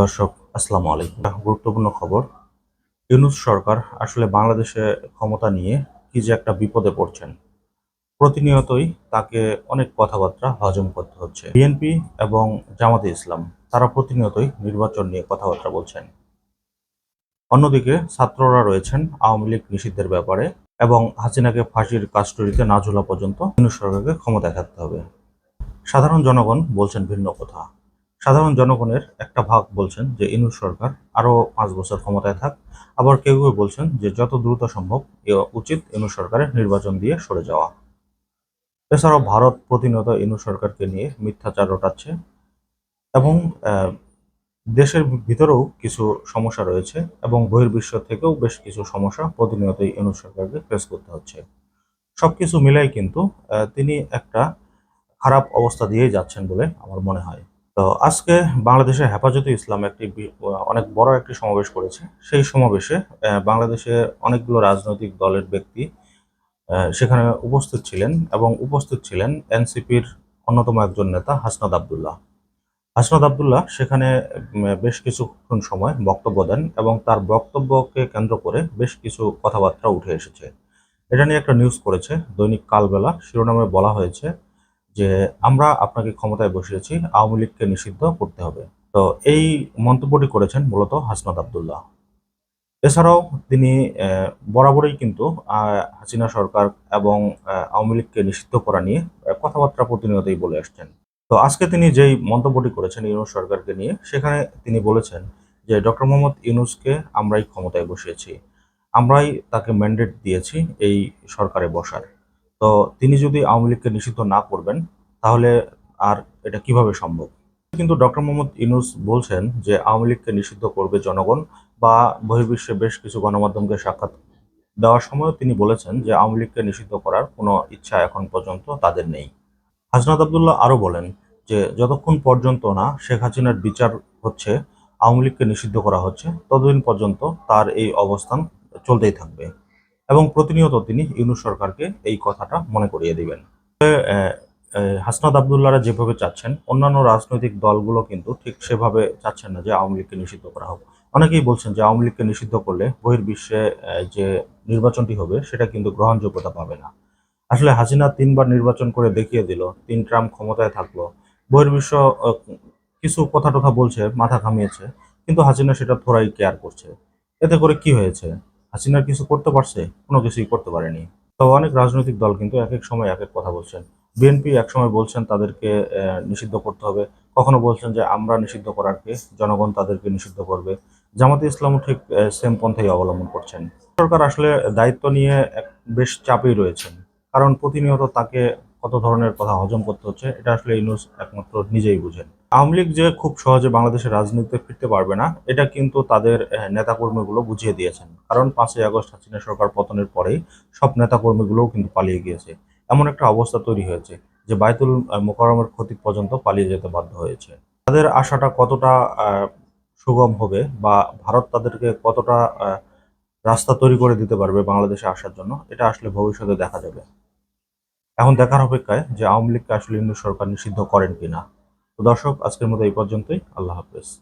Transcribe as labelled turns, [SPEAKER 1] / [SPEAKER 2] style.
[SPEAKER 1] দর্শক, আসসালামু আলাইকুম। গুরুত্বপূর্ণ খবর, ইউনুস সরকার আসলে বাংলাদেশে ক্ষমতা নিয়ে কি যে একটা বিপদে পড়ছেন, প্রতিনিয়তই তাকে অনেক কথাবার্তা হজম করতে হচ্ছে। বিএনপি এবং জামাতে ইসলাম, তারা প্রতিনিয়তই নির্বাচন নিয়ে কথাবার্তা বলছেন। অন্যদিকে ছাত্ররা রয়েছেন আওয়ামী লীগ নিষিদ্ধের ব্যাপারে এবং হাসিনাকে ফাঁসির কাস্টডিতে না ঝোলা পর্যন্ত ইউনুস সরকারকে ক্ষমতায় থাকতে হবে। সাধারণ জনগণ বলছেন ভিন্ন কথা। সাধারণ জনগণের একটা ভাগ বলছেন যে ইনুস সরকার আরও পাঁচ বছর ক্ষমতায় থাক। আবার কেউ কেউ বলছেন যে যত দ্রুত সম্ভব উচিত ইনুস সরকারের নির্বাচন দিয়ে সরে যাওয়া। এছাড়াও ভারত প্রতিনিয়ত ইনু সরকারকে নিয়ে মিথ্যাচার রটাচ্ছে এবং দেশের ভিতরেও কিছু সমস্যা রয়েছে এবং বহির্বিশ্ব থেকেও বেশ কিছু সমস্যা প্রতিনিয়তই ইনু সরকারকে ফেস করতে হচ্ছে। সবকিছু মিলাই কিন্তু তিনি একটা খারাপ অবস্থা দিয়েই যাচ্ছেন বলে আমার মনে হয়। তো আজকে বাংলাদেশের হেফাজতে ইসলাম একটি অনেক বড় একটি সমাবেশ করেছে। সেই সমাবেশে বাংলাদেশে অনেকগুলো রাজনৈতিক দলের ব্যক্তি সেখানে উপস্থিত ছিলেন এবং উপস্থিত ছিলেন এনসিপির অন্যতম একজন নেতা হাসনাদ আবদুল্লাহ। হাসনাদ আবদুল্লাহ সেখানে বেশ কিছুক্ষণ সময় বক্তব্য দেন এবং তার বক্তব্যকে কেন্দ্র করে বেশ কিছু কথাবার্তা উঠে এসেছে। এটা নিয়ে একটা নিউজ করেছে, দৈনিক কালবেলা, শিরোনামে বলা হয়েছে যে আমরা আপনাকে ক্ষমতায় বসিয়েছি, আওয়ামী লীগকে নিষিদ্ধ করতে হবে। তো এই মন্তব্যটি করেছেন মূলত হাসনাত আবদুল্লাহ। এছাড়াও তিনি বরাবরই কিন্তু হাসিনা সরকার এবং আওয়ামী লীগকে নিষিদ্ধ করা নিয়ে কথাবার্তা প্রতিনিয়তই বলে আসছেন। তো আজকে তিনি যেই মন্তব্যটি করেছেন ইউনুস সরকারকে নিয়ে, সেখানে তিনি বলেছেন যে, ডক্টর মোহাম্মদ ইউনুসকে আমরাই ক্ষমতায় বসিয়েছি। আমরাই তাকে ম্যান্ডেট দিয়েছি এই সরকারে বসার। তো তিনি যদি আওয়ামী লীগকে নিষিদ্ধ না করবেন, তাহলে আর এটা কীভাবে সম্ভব? কিন্তু ডক্টর মোহাম্মদ ইনুস বলছেন যে আওয়ামী লীগকে নিষিদ্ধ করবে জনগণ বা বহির্বিশ্বে বেশ কিছু গণমাধ্যমকে সাক্ষাৎ দেওয়ার সময় তিনি বলেছেন যে আওয়ামী লীগকে নিষিদ্ধ করার কোনো ইচ্ছা এখন পর্যন্ত তাদের নেই। হাসনাত আবদুল্লাহ আরও বলেন যে যতক্ষণ পর্যন্ত না শেখ হাসিনার বিচার হচ্ছে, আওয়ামী লীগকে নিষিদ্ধ করা হচ্ছে, ততদিন পর্যন্ত তার এই অবস্থান চলতেই থাকবে। এবং প্রতিনিয়ত তিনি ইউনুস সরকারকে এই কথাটা মনে করিয়ে দিবেন। হাসনাত আবদুল্লাহরা যেভাবে চাচ্ছেন, অন্যান্য রাজনৈতিক দলগুলো কিন্তু ঠিক সেভাবে চাচ্ছেন না যে আওয়ামী লীগকে নিষিদ্ধ করা হোক। অনেকেই বলছেন যে আওয়ামী লীগকে নিষিদ্ধ করলে বহির্বিশ্বে যে নির্বাচনটি হবে সেটা কিন্তু গ্রহণযোগ্যতা পাবে না। আসলে হাসিনা তিনবার নির্বাচন করে দেখিয়ে দিল, তিন ট্রাম ক্ষমতায় থাকল। বহির্বিশ্ব কিছু কথা টথা বলছে, মাথা ঘামিয়েছে, কিন্তু হাসিনা সেটা থোড়াই কেয়ার করছে। এতে করে কি হয়েছে? হাসিনার কিছু করতে পারছে? কোনো কিছুই করতে পারেনি। তবে অনেক রাজনৈতিক দল কিন্তু এক এক সময় এক এক কথা বলছেন। বিএনপি একসময় বলছেন তাদেরকে নিষিদ্ধ করতে হবে। কখনো বলছেন যে আমরা নিষিদ্ধ করারকে জনগণ তাদেরকে নিষিদ্ধ করবে। জামাতে ইসলামও ঠিক সেম পন্থাই অবলম্বন করছেন। সরকার আসলে দায়িত্ব নিয়ে বেশ চাপেই রয়েছেন। কারণ প্রতিনিয়ত তাকে কত ধরনের কথা হজম করতে হচ্ছে এটা আসলে ইউনুস একমাত্র নিজেই বুঝেন। আওয়ামী লীগ যে খুব সহজে বাংলাদেশের রাজনীতিতে ফিরতে পারবে না এটা কিন্তু তাদের নেতাকর্মীগুলো বুঝিয়ে দিয়েছেন। কারণ পাঁচই আগস্ট হাসিনা সরকার পতনের পরেই সব নেতাকর্মীগুলোও কিন্তু পালিয়ে গিয়েছে। এমন একটা অবস্থা তৈরি হয়েছে যে বাইতুল আহ, মোকাররমের ক্ষতি পর্যন্ত পালিয়ে যেতে বাধ্য হয়েছে। তাদের আশাটা কতটা সুগম হবে বা ভারত তাদেরকে কতটা রাস্তা তৈরি করে দিতে পারবে বাংলাদেশে আসার জন্য এটা আসলে ভবিষ্যতে দেখা যাবে। এখন দেখার অপেক্ষায় যে আওয়ামী লীগকে আসলে ইন্দু সরকার নিষিদ্ধ করেন কিনা। তো দর্শক, আজকের মতো এই পর্যন্তই। আল্লাহ হাফেজ।